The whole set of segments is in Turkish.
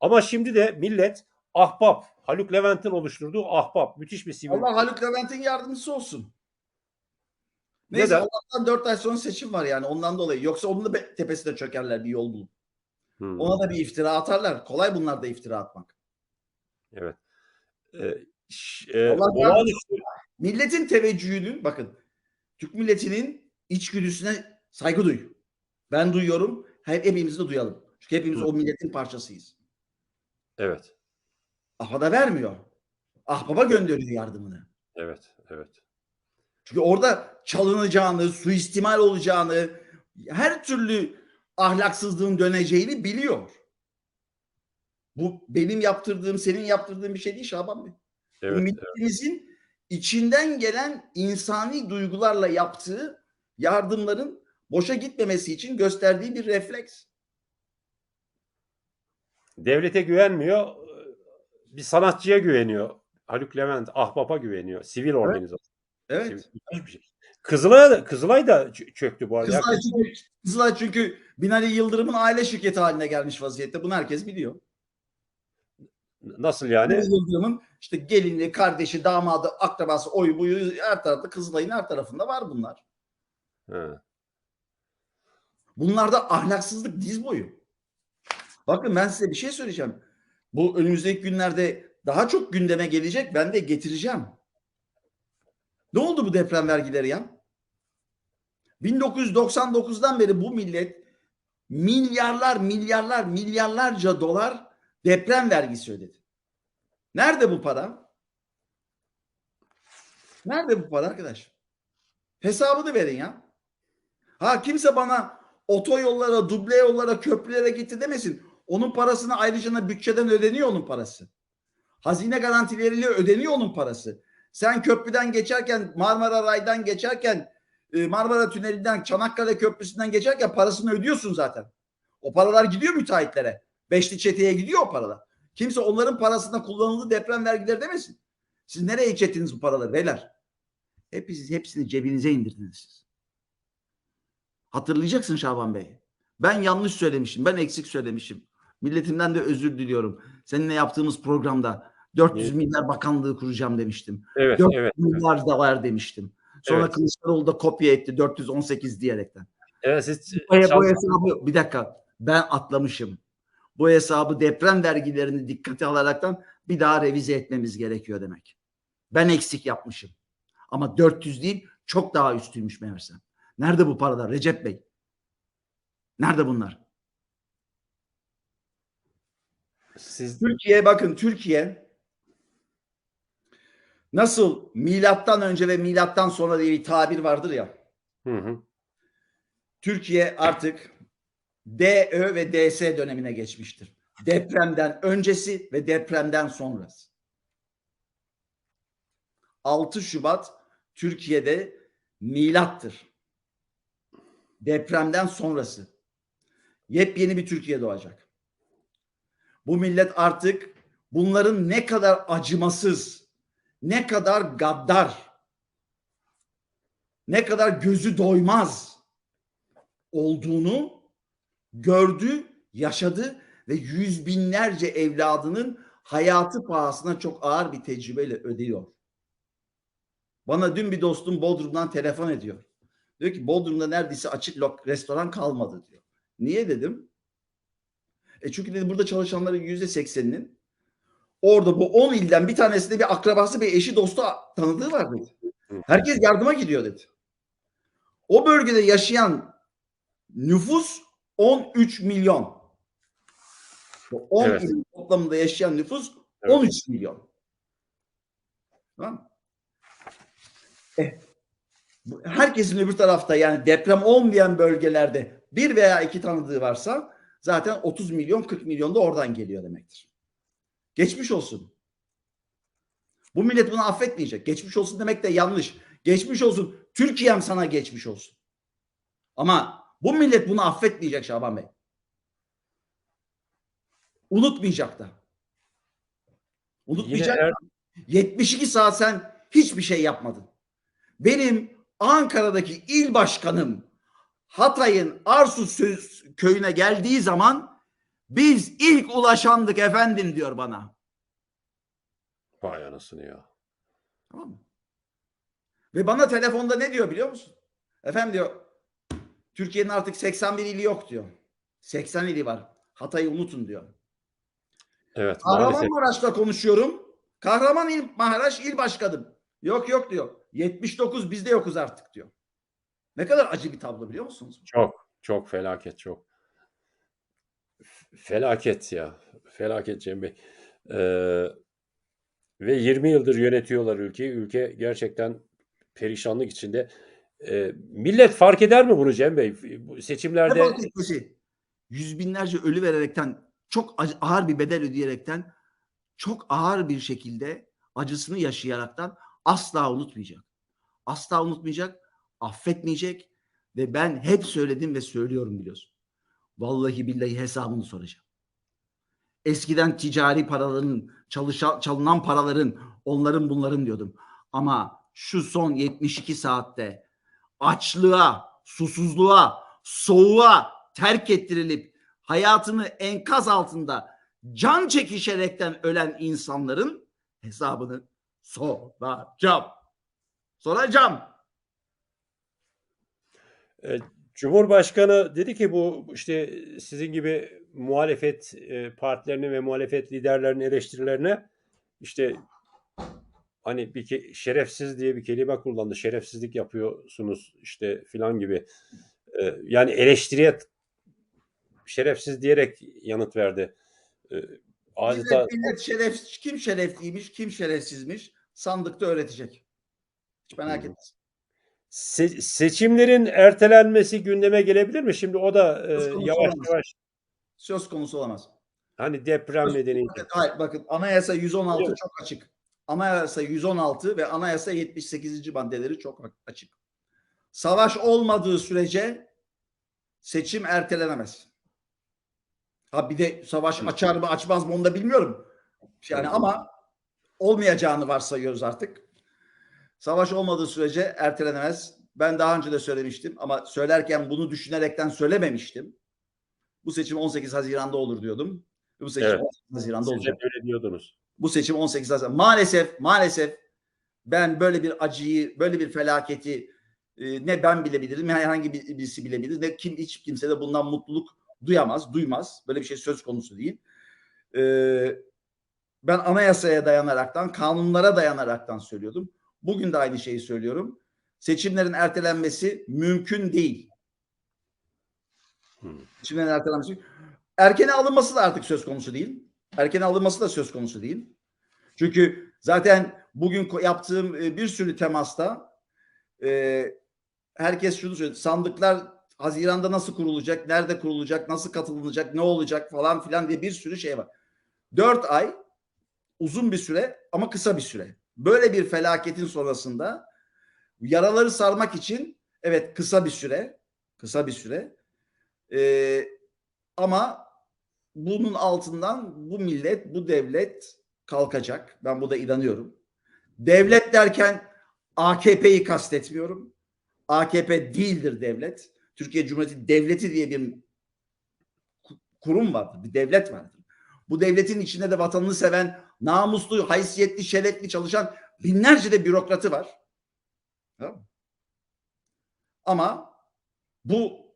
Ama şimdi de millet ahbap, Haluk Levent'in oluşturduğu ahbap. Müthiş bir sivil. Allah Haluk Levent'in yardımcısı olsun. Neyse Neden? Allah'tan 4 ay sonra seçim var yani ondan dolayı. Yoksa onun da tepesine çökerler bir yol bulup. Hmm, Ona da bir iftira atarlar. Kolay bunlar da iftira atmak. Evet. Ee, e, olağanüstü Milletin teveccühünü bakın Türk milletinin içgüdüsüne saygı duy. Ben duyuyorum. Hep, hepimiz de duyalım. Çünkü hepimiz Hı. o milletin parçasıyız. Evet. Ahbaba vermiyor. Ahbaba gönderiyor yardımını. Evet. Evet. Çünkü orada çalınacağını, suistimal olacağını, her türlü ahlaksızlığın döneceğini biliyor. Bu benim yaptırdığım, senin yaptırdığın bir şey değil Şaban Bey. Bu Evet. evet. milletimizin içinden gelen insani duygularla yaptığı yardımların boşa gitmemesi için gösterdiği bir refleks. Devlete güvenmiyor. Bir sanatçıya güveniyor. Haluk Levent ahbapa güveniyor. Sivil organizasyon. Evet. Sivil- müthiş bir şey. Kızılay da, Kızılay da çöktü bu arada. Kızılay çünkü, Kızılay çünkü Binali Yıldırım'ın aile şirketi haline gelmiş vaziyette. Bunu herkes biliyor. Nasıl yani? Binali Yıldırım'ın işte gelini, kardeşi, damadı, akrabası, oyu buyu her tarafta Kızılay'ın her tarafında var bunlar. Ha. Bunlarda ahlaksızlık diz boyu. Bakın ben size bir şey söyleyeceğim. Bu önümüzdeki günlerde daha çok gündeme gelecek. Ben de getireceğim. Ne oldu bu deprem vergileri ya? 1999'dan beri bu millet milyarlar, milyarlar, milyarlarca dolar deprem vergisi ödedi. Nerede bu para? Nerede bu para arkadaş? Hesabını verin ya. Ha kimse bana otoyollara, duble yollara, köprülere gitti demesin. Onun parasını ayrıca bütçeden ödeniyor onun parası. Hazine garantileriyle ödeniyor onun parası. Sen köprüden geçerken, Marmara Ray'dan geçerken, e, Marmara Tüneli'nden, Çanakkale Köprüsü'nden geçerken parasını ödüyorsun zaten. O paralar gidiyor müteahhitlere. Beşli çeteye gidiyor o paralar. Kimse onların parasında kullanıldığı deprem vergileri demesin. Siz nereye çettiniz bu paraları beyler? Hepiniz, hepsini cebinize indirdiniz siz. Hatırlayacaksın Şaban Bey. Ben yanlış söylemişim. Ben eksik söylemişim. Milletimden de özür diliyorum. Seninle yaptığımız programda 400 Evet. milyar bakanlığı kuracağım demiştim. Evet, 400 evet. milyar da var demiştim. Sonra Evet. Kılıçdaroğlu da kopya etti 418 diyerekten. Evet, siz Bu, bu hesabı bir dakika ben atlamışım. Bu hesabı deprem vergilerini dikkate alaraktan bir daha revize etmemiz gerekiyor demek. Ben eksik yapmışım. Ama 400 değil çok daha üstüymüş meğerse. Nerede bu paralar Recep Bey? Nerede bunlar? Siz Türkiye bakın Türkiye nasıl milattan önce ve milattan sonra diye bir tabir vardır ya. hı hı. Türkiye artık DÖ ve DS dönemine geçmiştir. Depremden öncesi ve depremden sonrası. 6 Şubat Türkiye'de milattır. Depremden sonrası. Yepyeni bir Türkiye doğacak. Bu millet artık bunların ne kadar acımasız, ne kadar gaddar, ne kadar gözü doymaz olduğunu gördü, yaşadı ve yüz binlerce evladının hayatı pahasına çok ağır bir tecrübeyle ödüyor. Bana dün bir dostum Bodrum'dan telefon ediyor. Diyor ki Bodrum'da neredeyse açık lok restoran kalmadı diyor. Niye dedim? E çünkü dedi burada çalışanların yüzde sekseninin orada bu 10 ilden bir tanesinde bir akrabası, bir eşi, dostu tanıdığı var dedi. Herkes yardıma gidiyor dedi. O bölgede yaşayan nüfus 13 milyon. Bu 10 Evet. il toplamında yaşayan nüfus Evet. 13 milyon. Tamam? Eh, herkesin öbür tarafta yani deprem olmayan bölgelerde bir veya iki tanıdığı varsa zaten 30 milyon 40 milyon da oradan geliyor demektir. Geçmiş olsun. Bu millet bunu affetmeyecek. Geçmiş olsun demek de yanlış. Geçmiş olsun. Türkiye'm sana geçmiş olsun. Ama bu millet bunu affetmeyecek Şaban Bey. Unutmayacak da. Unutmayacak. Er- 72 saat sen hiçbir şey yapmadın. Benim Ankara'daki il başkanım Hatay'ın Arsus köyüne geldiği zaman Biz ilk ulaşandık efendim diyor bana. Vay anasını ya. Tamam mı? Ve bana telefonda ne diyor biliyor musun? Efendim diyor Türkiye'nin artık 81 ili yok diyor. 80 ili var. Hatay'ı unutun diyor. Evet. Kahramanmaraş'ta konuşuyorum. Kahramanmaraş il başkanım. Yok yok diyor. 79 bizde yokuz artık diyor. Ne kadar acı bir tablo biliyor musunuz? Çok çok felaket çok. Felaket ya. Felaket Cem Bey. Ee, ve 20 yıldır yönetiyorlar ülkeyi. Ülke gerçekten perişanlık içinde. Ee, millet fark eder mi bunu Cem Bey? Seçimlerde etmesi? Yüz binlerce ölü vererekten çok ağır bir bedel ödeyerekten çok ağır bir şekilde acısını yaşayaraktan asla unutmayacak. Asla unutmayacak, affetmeyecek ve ben hep söyledim ve söylüyorum biliyorsun. Vallahi billahi hesabını soracağım. Eskiden ticari paraların, çalışan, çalınan paraların, onların bunların diyordum. Ama şu son 72 saatte açlığa, susuzluğa, soğuğa terk ettirilip hayatını enkaz altında can çekişerekten ölen insanların hesabını soracağım. Soracağım. E, Cumhurbaşkanı dedi ki bu işte sizin gibi muhalefet e, partilerinin ve muhalefet liderlerinin eleştirilerine işte hani bir ke- şerefsiz diye bir kelime kullandı. Şerefsizlik yapıyorsunuz işte filan gibi. E, yani eleştiriye şerefsiz diyerek yanıt verdi. E, adeta Millet, millet şeref, kim şerefliymiş, kim şerefsizmiş sandıkta öğretecek. Hiç merak Hı hı. Se- seçimlerin ertelenmesi gündeme gelebilir mi? Şimdi o da e, yavaş olamaz. yavaş Söz konusu olamaz. hani deprem nedeniyle. Hayır, bakın anayasa 116 Biliyorum. çok açık. Anayasa 116 ve anayasa 78. maddeleri çok açık. Savaş olmadığı sürece seçim ertelenemez. Ha bir de savaş açar mı açmaz mı onu da bilmiyorum. Yani ama olmayacağını varsayıyoruz artık. Savaş olmadığı sürece ertelenemez. Ben daha önce de söylemiştim ama söylerken bunu düşünerekten söylememiştim. Bu seçim 18 Haziran'da olur diyordum. Bu seçim Evet. 18 Haziran'da Siz olacak. öyle diyordunuz. Bu seçim 18 Haziran. Maalesef maalesef ben böyle bir acıyı, böyle bir felaketi e, ne ben bilebilirim, ne herhangi bir- birisi bilebilir, ne kim hiç kimse de bundan mutluluk duyamaz, duymaz. Böyle bir şey söz konusu değil. E, ben anayasaya dayanaraktan, kanunlara dayanaraktan söylüyordum. Bugün de aynı şeyi söylüyorum. Seçimlerin ertelenmesi mümkün değil. Hı. Seçimlerin ertelenmesi. Erkene alınması da artık söz konusu değil. Erkene alınması da söz konusu değil. Çünkü zaten bugün yaptığım e, bir sürü temasta e, herkes şunu söyledi. Sandıklar Haziran'da nasıl kurulacak, nerede kurulacak, nasıl katılınacak, ne olacak falan filan diye bir sürü şey var. Dört ay uzun bir süre ama kısa bir süre. Böyle bir felaketin sonrasında yaraları sarmak için evet kısa bir süre, kısa bir süre e, ama bunun altından bu millet, bu devlet kalkacak. Ben bu da inanıyorum. Devlet derken AKP'yi kastetmiyorum. AKP değildir devlet. Türkiye Cumhuriyeti Devleti diye bir ku- kurum vardır, bir devlet vardır. Bu devletin içinde de vatanını seven, namuslu, haysiyetli, şerefli çalışan binlerce de bürokratı var. Ama bu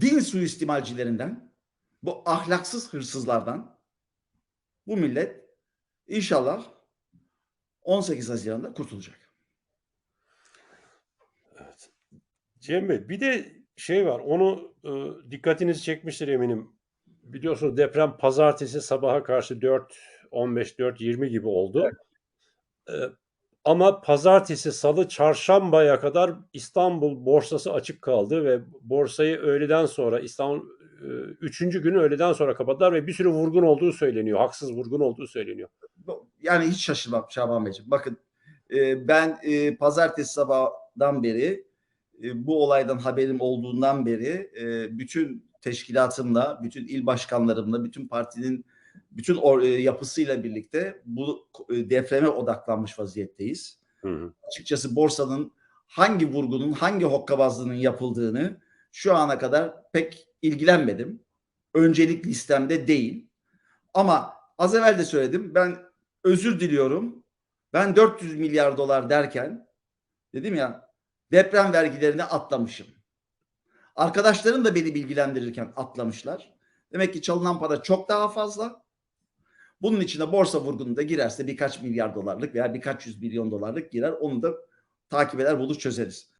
din suistimalcilerinden, bu ahlaksız hırsızlardan bu millet inşallah 18 Haziran'da kurtulacak. Evet. Cem Bey bir de şey var onu e, dikkatinizi çekmiştir eminim. Biliyorsunuz deprem pazartesi sabaha karşı 4 15 4 20 gibi oldu. E, ama pazartesi, salı, çarşambaya kadar İstanbul borsası açık kaldı ve borsayı öğleden sonra İstanbul e, üçüncü günü öğleden sonra kapattılar ve bir sürü vurgun olduğu söyleniyor. Haksız vurgun olduğu söyleniyor. Yani hiç şaşırmam Şaban Beyciğim. Bakın e, ben e, pazartesi sabahdan beri e, bu olaydan haberim olduğundan beri bütün teşkilatımla, bütün il başkanlarımla, bütün partinin bütün or- e, yapısıyla birlikte bu e, depreme odaklanmış vaziyetteyiz. Hı hı. Açıkçası borsanın hangi vurgunun, hangi hokkabazlığının yapıldığını şu ana kadar pek ilgilenmedim. Öncelik listemde değil. Ama az evvel de söyledim. Ben özür diliyorum. Ben 400 milyar dolar derken dedim ya deprem vergilerini atlamışım. Arkadaşlarım da beni bilgilendirirken atlamışlar. Demek ki çalınan para çok daha fazla. Bunun içine borsa vurgununda girerse birkaç milyar dolarlık veya birkaç yüz milyon dolarlık girer. Onu da takip eder bulur çözeriz.